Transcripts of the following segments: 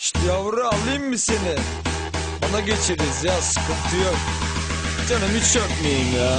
İşte yavru alayım mı seni? Bana geçeriz ya sıkıntı yok. Canım hiç öpmeyeyim ya.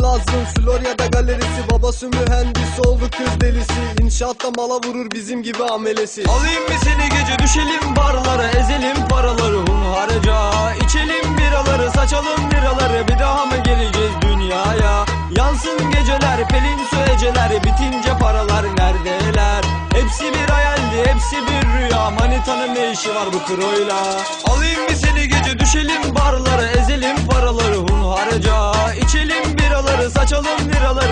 lazım. Florya'da galerisi Babası mühendis oğlu kız delisi. İnşaatta mala vurur bizim gibi amelesi. Alayım mı seni gece düşelim barlara Ezelim paraları. Hunharca İçelim biraları saçalım biraları. Bir daha mı geleceğiz dünyaya? Yansın geceler pelin su eceler Bitince paralar neredeler? Hepsi bir hayaldi hepsi bir rüya. Manitanın ne işi var bu kroyla Alayım mı seni gece düşelim barlara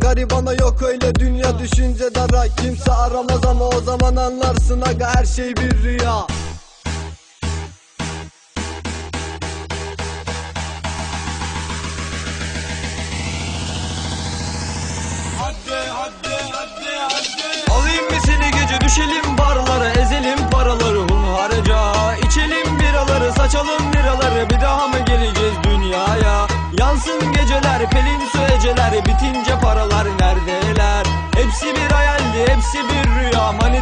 garibana yok öyle dünya Düşünce dara. Kimse aramaz ama o zaman anlarsın aga her şey bir rüya. Düşelim barlara Ezelim paraları hunharca. İçelim biraları saçalım liraları Bir daha mı geleceğiz dünyaya? Yansın geceler pelin su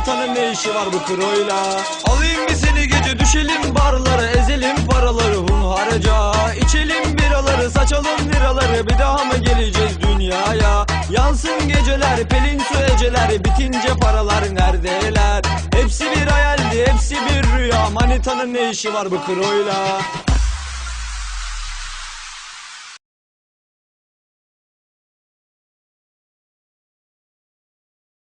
Manitanın ne işi var bu kroyla Alayım mı seni gece düşelim barlara Ezelim paraları hunharca. İçelim biraları saçalım liraları Bir daha mı geleceğiz dünyaya? Yansın geceler pelin su eceler Bitince paralar neredeler? Hepsi bir hayaldi hepsi bir rüya. Manitanın ne işi var bu kroyla